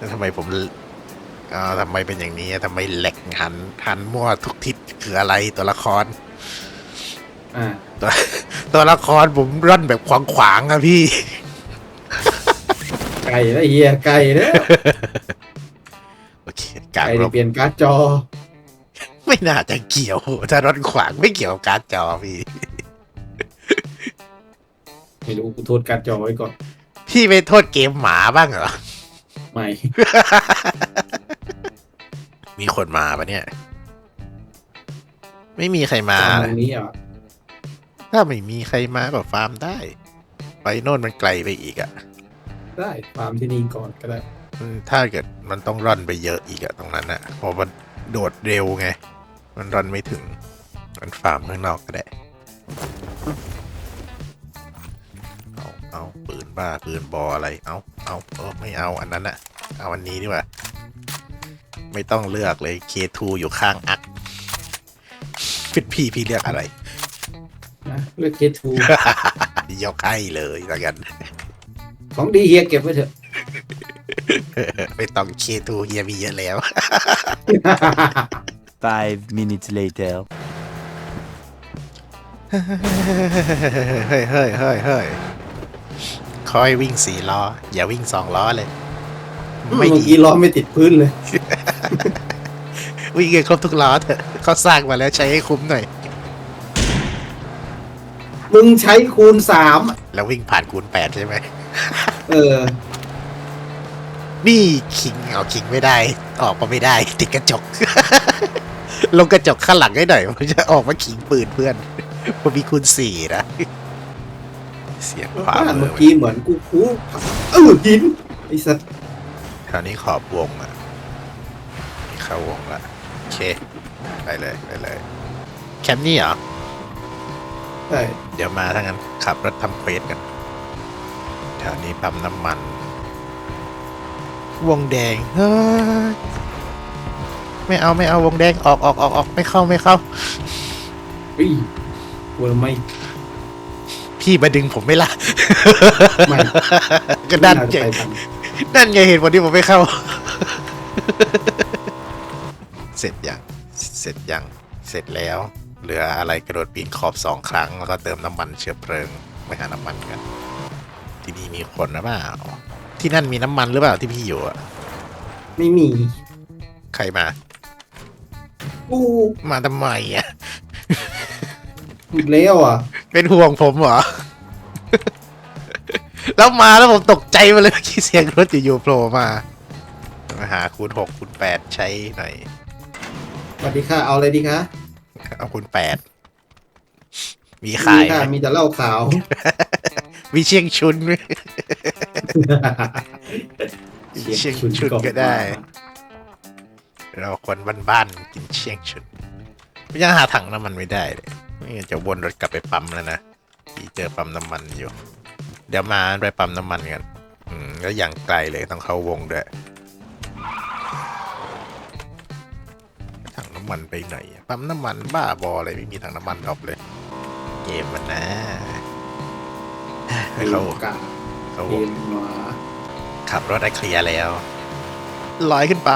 แล้วทำไมผมอ่าทำไมเป็นอย่างนี้ทำไมแหลกหันหันมั่วทุกทิศคืออะไรตัวละครอ่าตัวตัวละครผมร่อนแบบขวางขวางๆอะพี่ ไก่แล้วเฮียไก่แล้วโอเคกลารไก่รนี่บเปลี่ยนการ์ดจอ ไม่น่าจะเกี่ยวถ้าร่อนขวางไม่เกี่ยวกับการดจอพี่ ไม่รู้กูโทษการ์ดจอไว้ก่อนพี่ไปโทษเกมหมาบ้างเหรอ ไม่ มีคนมาปะเนี่ย ไม่มีใครมา ตรงนี้อะถ้าไม่มีใครมาก็ฟาร์มได้ ไปโน่นมันไกลไปอีกอะได้ฟาร์มที่นี่ก่อนก็ได้อืมถ้าเกิดมันต้องร่อนไปเยอะอีกอะตรงนั้นอะเพราะมันโดดเร็วไง มันร่อนไม่ถึง มันฟาร์มข้างนอกก็ได้ บ้าปืนบออะไร เอาเอาเออไม่เอาอันนั้นอะเอาอันนี้ดีกว่า ไม่ต้องเลือกเลย K2 อยู่ข้างอักฟิตพี่พี่เลือกอะไรนะเลือกเคทูยกให้เลยแล้วกัน ของดีเฮียเก็บไว้เถอะ ไม่ต้อง K2 เฮียมีเยอะแล้ว Five minutes later. เฮ้ยเฮ้ยเฮ้ยเฮ้ย คอยวิ่งสี่ล้อ อย่าวิ่งสองล้อเลย ไม่เมื่อดีกี้ล้อไม่ติดพื้นเลย วิ่งกันครบทุกล้อเถอะเขาสร้างมาแล้วใช้ให้คุ้มหน่อย มึงใช้คูณสามแล้ววิ่งผ่านคูณแปดใช่ไหม เออ นี่คิงเอาคิงไม่ได้ ออกมาไม่ได้ ติดกระจก ลงกระจกข้างหลังให้หน่อยมันจะออกมาขิงปืนเพื่อนผมมีคูณสี่นะ เสียงขวาบ้านมืเมื่ออกี้เหมือนกูคูเออหินไอ้สัตว์แถวนี้ขอบวงอะเข้าวงละโอเคไปเลยไปเลยแคมป์นี่เหรอ ใช่เดี๋ยวมาถ้างั้นขับรถทำเควสกันแถวนี้ปั๊มน้ำมัน วงแดงเฮ้ยไม่เอาไม่เอาวงแดงออกออกออกออกไม่เข้าไม่เข้า อุ้ยกูไม่ พี่มาดึงผมไม่ละไม่ ก็นั่นไม่ไงน่าจะไปทัน นั่นไงเหตุผลที่ผมไม่เข้า เสร็จยังเสร็จยังเสร็จแล้วเหลืออะไรกระโดดปีนขอบสองครั้ง แล้วก็เติมน้ำมันเชื้อเพลิงไปหาน้ำมันกัน ที่นี่มีคนนะเปล่าที่นั่นมีน้ำมันหรือเปล่าที่พี่อยู่อะไม่มี ใครมา กูมาทำไมอะ อีกแล้วอะเป็นห่วงผมเหรอ แล้วมาแล้วผมตกใจมาเลยเมื่อกี้เสียงรถอยู่ๆโผล่มา มาหาคูณหกคูณแปดใช้หน่อย สวัสดีค่ะ เอาอะไรดีคะเอาคูณแปด มีขายค่ะไหมมีแต่เหล้าขาว มีเชียงชุนไหม เชียงชุนก็ได้ เราคนบ้านๆกินเชียงชุนยังหาถังน้ำมันไม่ได้เลยไม่งั้ นจะวนรถกลับไปปั๊มแล้วนะที่เจอปั๊มน้ำมันอยู่ เดี๋ยวมาไปปั๊มน้ำมันกันอืมแล้วอย่างไกลเลยต้องเข้าวงด้วยถังน้ำมันไปไหนอะปั๊มน้ำมันบ้าบออะไรไม่มีถังน้ำมันดรอปเลย เกมมันนะให้เขากาเขาเกวงมมาขับรถได้เคลียร์แล้วลอยขึ้นไป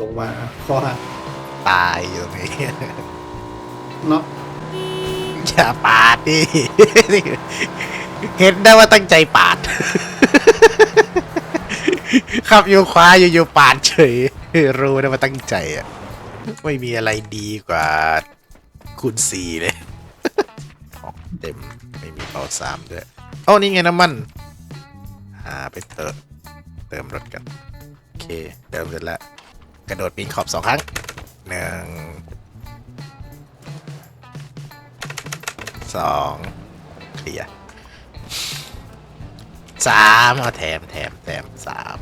ลงมาข้อหัก ตายอยู่ตรงนี้ เนาะอย่าปาดดิ เห็นได้ว่าตั้งใจปาด ขับอยู่ขวาอยู่ๆปาดเฉย รู้นะว่าตั้งใจอะ ไม่มีอะไรดีกว่าคูณสี่เลยของเต็มไม่มีเป่าสามด้วยโอ้นี่ไงน้ำมัน หาไปเติมเติมรถกัน โอเค เติมเสร็จแล้ว กระโดดปีนขอบสองครั้ง หนึ่งสองเคลียร์สามเอาแถมแถมแถมสาม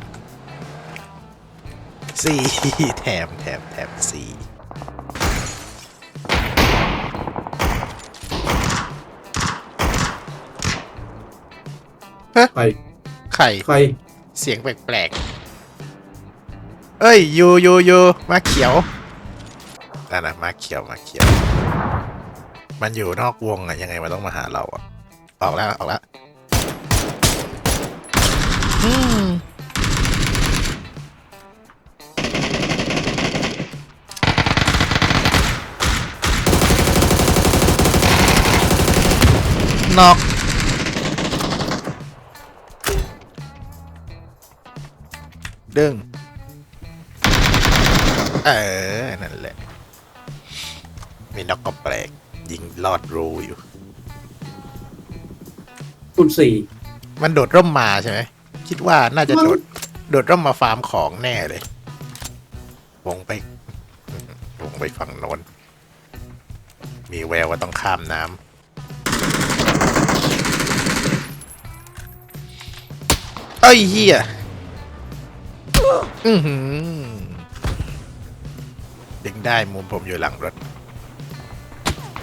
สี่แถมแถมแถมสี่ไปไข่ใครเสียงแปลกๆ เอ้ยอยูอยูอยูมาเขียว นั่นนะมาเขียวมาเขียว มันอยู่นอกวงอะยังไงมันต้องมาหาเราอะออกแล้วออกแล้วอืมนอกดึงเออ นั่นแหละ มีนอกก็แปลก ยิงลอดรูอยู่ คุณสี่มันโดดร่มมาใช่ไหมคิดว่าน่าจะมันโดดโดดร่มมาฟาร์มของแน่เลยวงไปวงไปฝั่งโน้นมีแววว่าต้องข้ามน้ำเอ้ยเฮียอือหือดึงได้มุมผมอยู่หลังรถ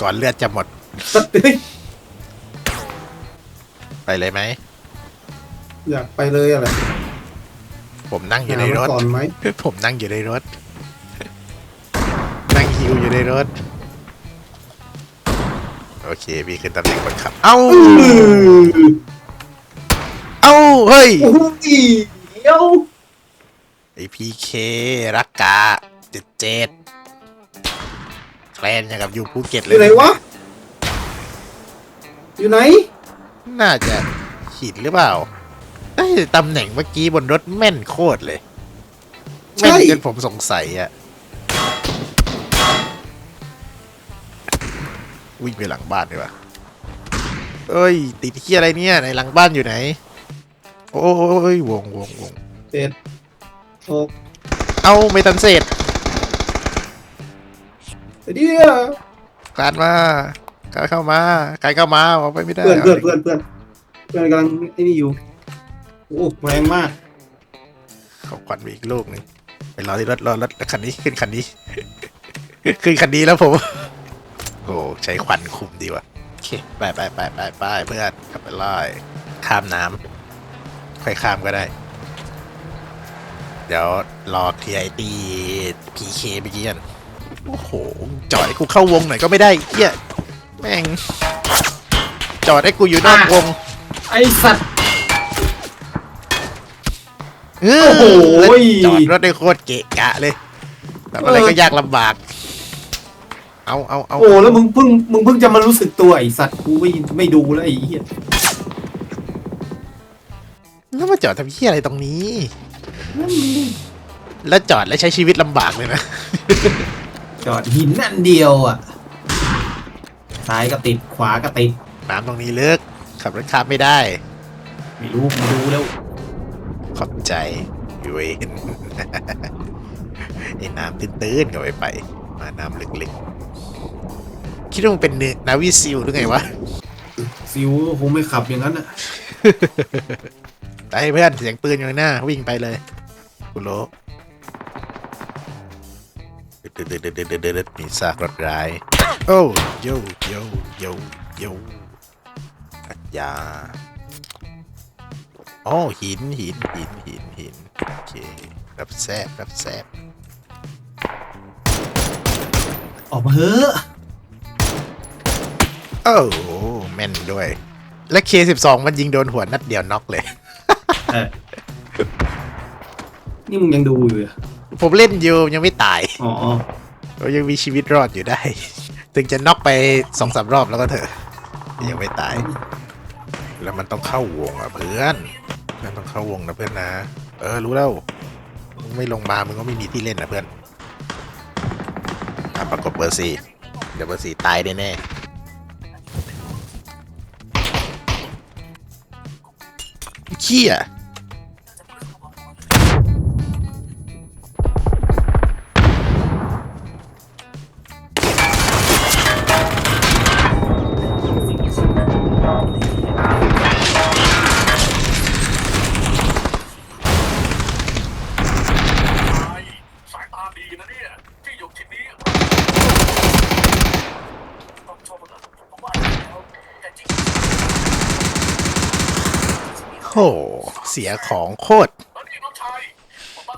ก่อนเลือดจะหมดสัตว์เอ้ยไปเลยไหม อยากไปเลยอะไรผมนั่งอยู่ในรถหาไว้ก่อนไหมผมนั่งอยู่ในรถ นั่งฮิวอยู่ในรถ โอเคพี่ขึ้นตำแหน่งคนขับ เอ้า เอ้า เฮ้ยโอ้ยเดี๋ยวไอพีเครักกาเจ็ดเจ็ด แคลนอย่างกับอยู่ภูเก็ตอเลยยู่ไหนวะ อยู่ไหน น่าจะหินหรือเปล่าเอ้ยตำแหน่งเมื่อกี้บนรถแม่นโคตรเลย ใช่ แม่นจนผมสงสัยอะวิ่งไปหลังบ้านดีกว่าเอ้ย ติดที่อะไรเนี่ยในหลังบ้านอยู่ไหน โอ้ยวงวงวงเจ็ดหกเอาไม่ทันเสร็จ เดี๋ยวการมาการเข้ามาการเข้ามาออกไปไม่ได้เพื่อนเพื่อนเพื่อนเพื่อนเพื่อนกำลังไอ้นี่อยู่โอ้แรงมากเขาควันไปอีกลูกหนึ่งไปรอที่รถรอรถคันนี้ขึ้นคันนี้ ขึ้นคันนี้แล้วผมโอ้ใช้ควันคุมดีว่ะโอเคไปไปไปไปไปเพื่อนกลับไปไล่ข้ามน้ำค่อยข้ามก็ได้ เดี๋ยวรอเคลียร์ไอตีพีเคไปกี้กัน โอ้โหจอดให้กูเข้าวงหน่อยก็ไม่ได้เฮียแม่งจอดให้กูอยู่นอกวงไอสัตว์เอโอ้โห แล้วจอดรถได้โคตรเกะกะเลยแบบอะไรก็ยากลำบาก เอาเอาเอาโอ้แล้วมึงเพิ่งมึงเพิ่งจะมารู้สึกตัวไอสัตว์กูไม่ไม่ดูแล้วไอ้เหี้ยแล้วมาจอดทำเหี้ยอะไรตรงนี้ แล้วจอดแล้วใช้ชีวิตลำบากเลยนะ จอดหินนั่นเดียวอะ ซ้ายก็ติดขวาก็ติด น้ำตรงนี้ลึก ขับรถข้ามไม่ได้ ไม่รู้กูดูแล้ว ขอบใจเวนไอ้น้ำตื้นๆก็ไปไป มาน้ำลึกๆ คิดว่ามึงเป็นเนนาวิซิลหรือไงวะ ซิวคงไม่ขับอย่างนั้นอะ ไปเพื่อนเสียงปืนอยู่ข้างหน้า วิ่งไปเลย กูโลเดเด็ดเด็ดเด็ดเด็ดเด็ดมีซากรถร้าย โอ้โยโยโยโยอัดยาโอ้หินหินหินหินหินโอเครับแซบรับแซบออกมาเถอโอ้แม่นด้วย และ K12 มันยิงโดนหัวนัดเดียวน็อกเลย นี่มึงยังดูอยู่ ผมเล่นอยู่ยังไม่ตายอ๋อเรายังมีชีวิตรอดอยู่ได้ ถึงจะน็อกไปสองสามรอบแล้วก็เถอะยังไม่ตาย แล้วมันต้องเข้าวงอะเพื่อนมันต้องเข้าวงนะเพื่อนนะ เออรู้แล้วมึงไม่ลงมามึงก็ไม่มีที่เล่นนะเพื่อนอะประกบเบอร์สี่เดี๋ยวเบอร์สี่ตายแน่ๆเขี้ยสายตาดีนะเนี่ยที่อยู่ที่นี้ต้องชมนะผมว่าแล้วแต่จริงโหเสียของโคตร แล้วนี่น้องชายผมว่า